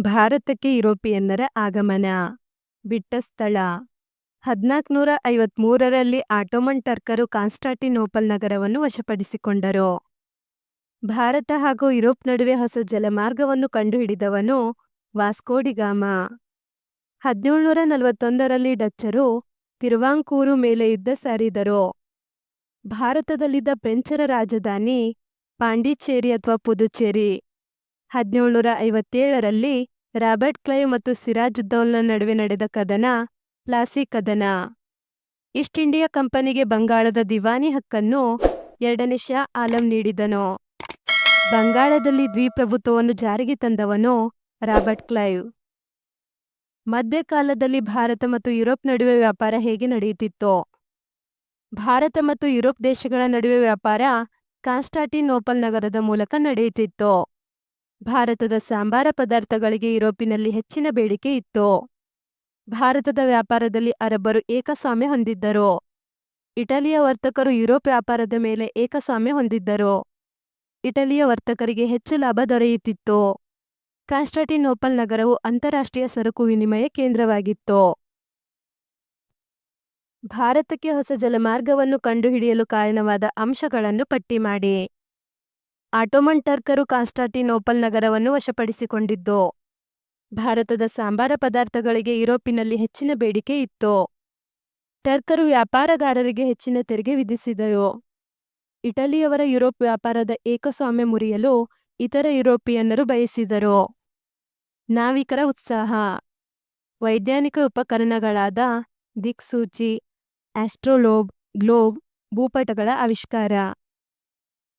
ಭಾರತಕ್ಕೆ ಯುರೋಪಿಯನ್ನರ ಆಗಮನ. ಬಿಟ್ಟ ಸ್ಥಳ. ಹದಿನಾಲ್ಕುನೂರ ಐವತ್ಮೂರರಲ್ಲಿ ಆಟೋಮನ್ ಟರ್ಕರು ಕಾನ್ಸ್ಟಾಂಟಿನೋಪಲ್ ನಗರವನ್ನು ವಶಪಡಿಸಿಕೊಂಡರು. ಭಾರತ ಹಾಗೂ ಯುರೋಪ್ ನಡುವೆ ಹೊಸ ಜಲಮಾರ್ಗವನ್ನು ಕಂಡುಹಿಡಿದವನು ವಾಸ್ಕೋಡಿಗಾಮ ಹದಿನೇಳುನೂರ ನಲವತ್ತೊಂದರಲ್ಲಿ ಡಚ್ಚರು ತಿರುವಾಂಕೂರು ಮೇಲೆ ಯುದ್ಧ ಸಾರಿದರು. ಭಾರತದಲ್ಲಿದ್ದ ಫ್ರೆಂಚರ ರಾಜಧಾನಿ ಪಾಂಡಿಚೇರಿ ಅಥವಾ ಪುದುಚೇರಿ. ಹದಿನೇಳುನೂರ ಐವತ್ತೇಳರಲ್ಲಿ ರಾಬರ್ಟ್ ಕ್ಲೈವ್ ಮತ್ತು ಸಿರಾಜುದ್ದೌಲ್ನ ನಡುವೆ ನಡೆದ ಕದನ ಪ್ಲಾಸಿ ಕದನ. ಈಸ್ಟ್ ಇಂಡಿಯಾ ಕಂಪನಿಗೆ ಬಂಗಾಳದ ದಿವಾನಿ ಹಕ್ಕನ್ನು ಎರಡನೇ ಶಾ ಆಲಂ ನೀಡಿದನು. ಬಂಗಾಳದಲ್ಲಿ ದ್ವಿಪ್ರಭುತ್ವವನ್ನು ಜಾರಿಗೆ ತಂದವನು ರಾಬರ್ಟ್ ಕ್ಲೈವ್ ಮಧ್ಯಕಾಲದಲ್ಲಿ ಭಾರತ ಮತ್ತು ಯುರೋಪ್ ನಡುವೆ ವ್ಯಾಪಾರ ಹೇಗೆ ನಡೆಯುತ್ತಿತ್ತು? ಭಾರತ ಮತ್ತು ಯುರೋಪ್ ದೇಶಗಳ ನಡುವೆ ವ್ಯಾಪಾರ ಕಾನ್ಸ್ಟಾಟಿನೋಪಲ್ ನಗರದ ಮೂಲಕ ನಡೆಯುತ್ತಿತ್ತು. ಭಾರತದ ಸಾಂಬಾರ ಪದಾರ್ಥಗಳಿಗೆ ಯುರೋಪಿನಲ್ಲಿ ಹೆಚ್ಚಿನ ಬೇಡಿಕೆ ಇತ್ತು. ಭಾರತದ ವ್ಯಾಪಾರದಲ್ಲಿ ಅರಬ್ಬರು ಏಕಸ್ವಾಮ್ಯ ಹೊಂದಿದ್ದರು. ಇಟಲಿಯ ವರ್ತಕರು ಯುರೋಪ್ ವ್ಯಾಪಾರದ ಮೇಲೆ ಏಕಸ್ವಾಮ್ಯ ಹೊಂದಿದ್ದರು. ಇಟಲಿಯ ವರ್ತಕರಿಗೆ ಹೆಚ್ಚು ಲಾಭ ದೊರೆಯುತ್ತಿತ್ತು. ಕಾನ್ಸ್ಟಾಂಟಿನೋಪಲ್ ನಗರವು ಅಂತಾರಾಷ್ಟ್ರೀಯ ಸರಕು ವಿನಿಮಯ ಕೇಂದ್ರವಾಗಿತ್ತು. ಭಾರತಕ್ಕೆ ಹೊಸ ಜಲಮಾರ್ಗವನ್ನು ಕಂಡುಹಿಡಿಯಲು ಕಾರಣವಾದ ಅಂಶಗಳನ್ನು ಪಟ್ಟಿ ಮಾಡಿ. ಆಟೋಮನ್ ಟರ್ಕರು ಕಾನ್ಸ್ಟಾಂಟಿನೋಪಲ್ ನಗರವನ್ನು ವಶಪಡಿಸಿಕೊಂಡಿದ್ದು, ಭಾರತದ ಸಾಂಬಾರ ಪದಾರ್ಥಗಳಿಗೆ ಯುರೋಪಿನಲ್ಲಿ ಹೆಚ್ಚಿನ ಬೇಡಿಕೆ ಇತ್ತು. ಟರ್ಕರು ವ್ಯಾಪಾರಗಾರರಿಗೆ ಹೆಚ್ಚಿನ ತೆರಿಗೆ ವಿಧಿಸಿದರು. ಇಟಲಿಯವರ ಯುರೋಪ್ ವ್ಯಾಪಾರದ ಏಕಸ್ವಾಮ್ಯ ಮುರಿಯಲು ಇತರ ಯುರೋಪಿಯನ್ನರು ಬಯಸಿದರು. ನಾವಿಕರ ಉತ್ಸಾಹ. ವೈಜ್ಞಾನಿಕ ಉಪಕರಣಗಳಾದ ದಿಕ್ಸೂಚಿ, ಆಸ್ಟ್ರೋಲೋಬ್, ಗ್ಲೋಬ್, ಭೂಪಟಗಳ ಆವಿಷ್ಕಾರ.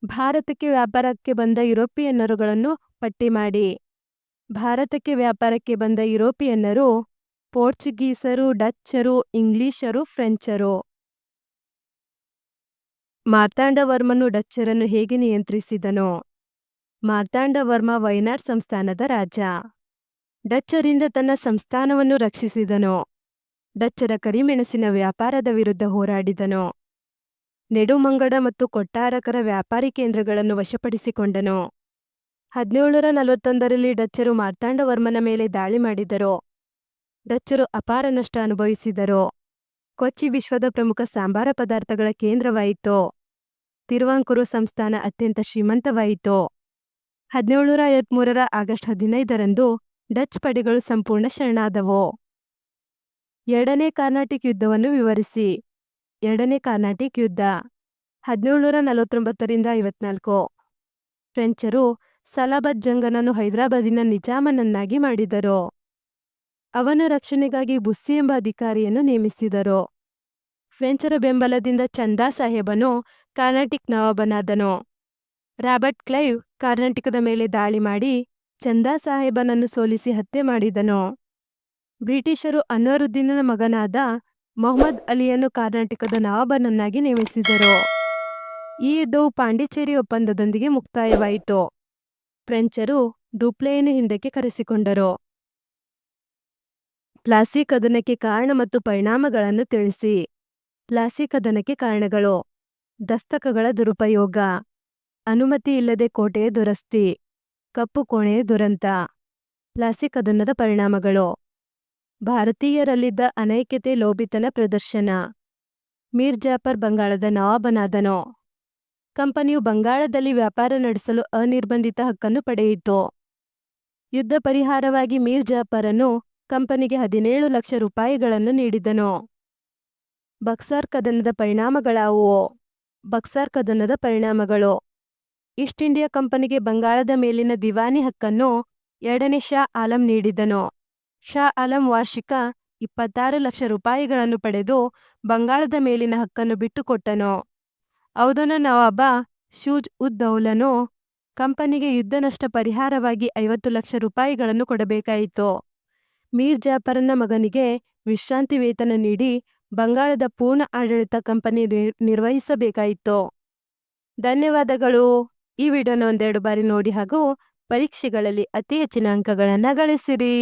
ಭಾರತಕ್ಕೆ ವ್ಯಾಪಾರಕ್ಕೆ ಬಂದ ಯುರೋಪಿಯನ್ನರುಗಳನ್ನು ಪಟ್ಟಿ ಮಾಡಿ. ಭಾರತಕ್ಕೆ ವ್ಯಾಪಾರಕ್ಕೆ ಬಂದ ಯುರೋಪಿಯನ್ನರು ಪೋರ್ಚುಗೀಸರು, ಡಚ್ಚರು, ಇಂಗ್ಲಿಷರು, ಫ್ರೆಂಚರು. ಮಾರ್ತಾಂಡವರ್ಮನು ಡಚ್ಚರನ್ನು ಹೇಗೆ ನಿಯಂತ್ರಿಸಿದನು. ಮಾರ್ತಾಂಡವರ್ಮ ವೈನಾರ್ ಸಂಸ್ಥಾನದ ರಾಜ. ಡಚ್ಚರಿಂದ ತನ್ನ ಸಂಸ್ಥಾನವನ್ನು ರಕ್ಷಿಸಿದನು. ಡಚ್ಚರ ಕರಿಮೆಣಸಿನ ವ್ಯಾಪಾರದ ವಿರುದ್ಧ ಹೋರಾಡಿದನು. ನೆಡುಮಂಗಡ ಮತ್ತು ಕೊಟ್ಟಾರಕರ ವ್ಯಾಪಾರಿ ಕೇಂದ್ರಗಳನ್ನು ವಶಪಡಿಸಿಕೊಂಡನು. ಹದಿನೇಳುನೂರ ನಲವತ್ತೊಂದರಲ್ಲಿ ಡಚ್ಚರು ಮಾರ್ತಾಂಡವರ್ಮನ ಮೇಲೆ ದಾಳಿ ಮಾಡಿದರು. ಡಚ್ಚರು ಅಪಾರ ನಷ್ಟ ಅನುಭವಿಸಿದರು. ಕೊಚ್ಚಿ ವಿಶ್ವದ ಪ್ರಮುಖ ಸಾಂಬಾರ ಪದಾರ್ಥಗಳ ಕೇಂದ್ರವಾಯಿತು. ತಿರುವಾಂಕೂರು ಸಂಸ್ಥಾನ ಅತ್ಯಂತ ಶ್ರೀಮಂತವಾಯಿತು. ಹದಿನೇಳುನೂರ ಐವತ್ಮೂರರ ಆಗಸ್ಟ್ ಹದಿನೈದರಂದು ಡಚ್ ಪಡೆಗಳು ಸಂಪೂರ್ಣ ಶರಣಾದವು. ಎರಡನೇ ಕಾರ್ನಾಟಿಕ್ ಯುದ್ಧವನ್ನು ವಿವರಿಸಿ. ಎರಡನೇ ಕಾರ್ನಾಟಿಕ್ ಯುದ್ಧ, ಹದಿನೇಳುನೂರ ನಲವತ್ತೊಂಬತ್ತರಿಂದ ಐವತ್ನಾಲ್ಕು. ಫ್ರೆಂಚರು ಸಲಾಬತ್ ಜಂಗನನ್ನು ಹೈದರಾಬಾದಿನ ನಿಜಾಮನನ್ನಾಗಿ ಮಾಡಿದರು. ಅವನ ರಕ್ಷಣೆಗಾಗಿ ಬುಸ್ಸಿ ಎಂಬ ಅಧಿಕಾರಿಯನ್ನು ನೇಮಿಸಿದರು. ಫ್ರೆಂಚರ ಬೆಂಬಲದಿಂದ ಚಂದಾ ಸಾಹೇಬನು ಕಾರ್ನಾಟಿಕ್ ನವಾಬನಾದನು. ರಾಬರ್ಟ್ ಕ್ಲೈವ್ ಕರ್ನಾಟಕದ ಮೇಲೆ ದಾಳಿ ಮಾಡಿ ಚಂದಾ ಸಾಹೇಬನನ್ನು ಸೋಲಿಸಿ ಹತ್ಯೆ ಮಾಡಿದನು. ಬ್ರಿಟಿಷರು ಅನ್ವರುದ್ದೀನನ ಮಗನಾದ ಮೊಹಮ್ಮದ್ ಅಲಿಯನ್ನು ಕರ್ನಾಟಕದ ನವಾಬನನ್ನಾಗಿ ನೇಮಿಸಿದರು. ಈ ಯುದ್ಧವು ಪಾಂಡಿಚೇರಿ ಒಪ್ಪಂದದೊಂದಿಗೆ ಮುಕ್ತಾಯವಾಯಿತು. ಫ್ರೆಂಚರು ಡೂಪ್ಲೆಯನ್ನು ಹಿಂದಕ್ಕೆ ಕರೆಸಿಕೊಂಡರು. ಪ್ಲಾಸಿ ಕದನಕ್ಕೆ ಕಾರಣ ಮತ್ತು ಪರಿಣಾಮಗಳನ್ನು ತಿಳಿಸಿ. ಪ್ಲಾಸಿ ಕದನಕ್ಕೆ ಕಾರಣಗಳು. ದಸ್ತಕಗಳ ದುರುಪಯೋಗ. ಅನುಮತಿ ಇಲ್ಲದೆ ಕೋಟೆಯ ದುರಸ್ತಿ. ಕಪ್ಪು ಕೋಣೆಯ ದುರಂತ. ಪ್ಲಾಸಿ ಕದನದ ಪರಿಣಾಮಗಳು. ಭಾರತೀಯರಲ್ಲಿದ್ದ ಅನೈಕ್ಯತೆ ಲೋಭಿತನ ಪ್ರದರ್ಶನ. ಮೀರ್ ಜಾಫರ್ ಬಂಗಾಳದ ನವಾಬನಾದನು? ಕಂಪನಿಯು ಬಂಗಾಳದಲ್ಲಿ ವ್ಯಾಪಾರ ನಡೆಸಲು ಅನಿರ್ಬಂಧಿತ ಹಕ್ಕನ್ನು ಪಡೆಯಿತು. ಯುದ್ಧ ಪರಿಹಾರವಾಗಿ ಮೀರ್ ಜಾಫರನ್ನು ಕಂಪನಿಗೆ ಹದಿನೇಳು ಲಕ್ಷ ರೂಪಾಯಿಗಳನ್ನು ನೀಡಿದನು. ಬಕ್ಸಾರ್ ಕದನದ ಪರಿಣಾಮಗಳಾವುವು ಬಕ್ಸಾರ್ ಕದನದ ಪರಿಣಾಮಗಳು. ಈಸ್ಟ್ ಇಂಡಿಯಾ ಕಂಪನಿಗೆ ಬಂಗಾಳದ ಮೇಲಿನ ದಿವಾನಿ ಹಕ್ಕನ್ನು ಎರಡನೇ ಶಾ ಆಲಂ ನೀಡಿದನು. ಶಾ ಆಲಂ ವಾರ್ಷಿಕ ಇಪ್ಪತ್ತಾರು ಲಕ್ಷ ರೂಪಾಯಿಗಳನ್ನು ಪಡೆದು ಬಂಗಾಳದ ಮೇಲಿನ ಹಕ್ಕನ್ನು ಬಿಟ್ಟುಕೊಟ್ಟನು. ಔದನ ನವಾಬ ಶೂಜ್ ಉದ್ ದೌಲನು ಕಂಪನಿಗೆ ಯುದ್ಧ ನಷ್ಟ ಪರಿಹಾರವಾಗಿ ಐವತ್ತು ಲಕ್ಷ ರೂಪಾಯಿಗಳನ್ನು ಕೊಡಬೇಕಾಯಿತು. ಮೀರ್ ಜಾಫರನ ಮಗನಿಗೆ ವಿಶ್ರಾಂತಿ ವೇತನ ನೀಡಿ ಬಂಗಾಳದ ಪೂರ್ಣ ಆಡಳಿತ ಕಂಪನಿ ನಿರ್ವಹಿಸಬೇಕಾಯಿತು. ಧನ್ಯವಾದಗಳು. ಈ ವಿಡಿಯೋನ ಒಂದೆರಡು ಬಾರಿ ನೋಡಿ ಹಾಗೂ ಪರೀಕ್ಷೆಗಳಲ್ಲಿ ಅತಿ ಹೆಚ್ಚಿನ ಅಂಕಗಳನ್ನು ಗಳಿಸಿರಿ.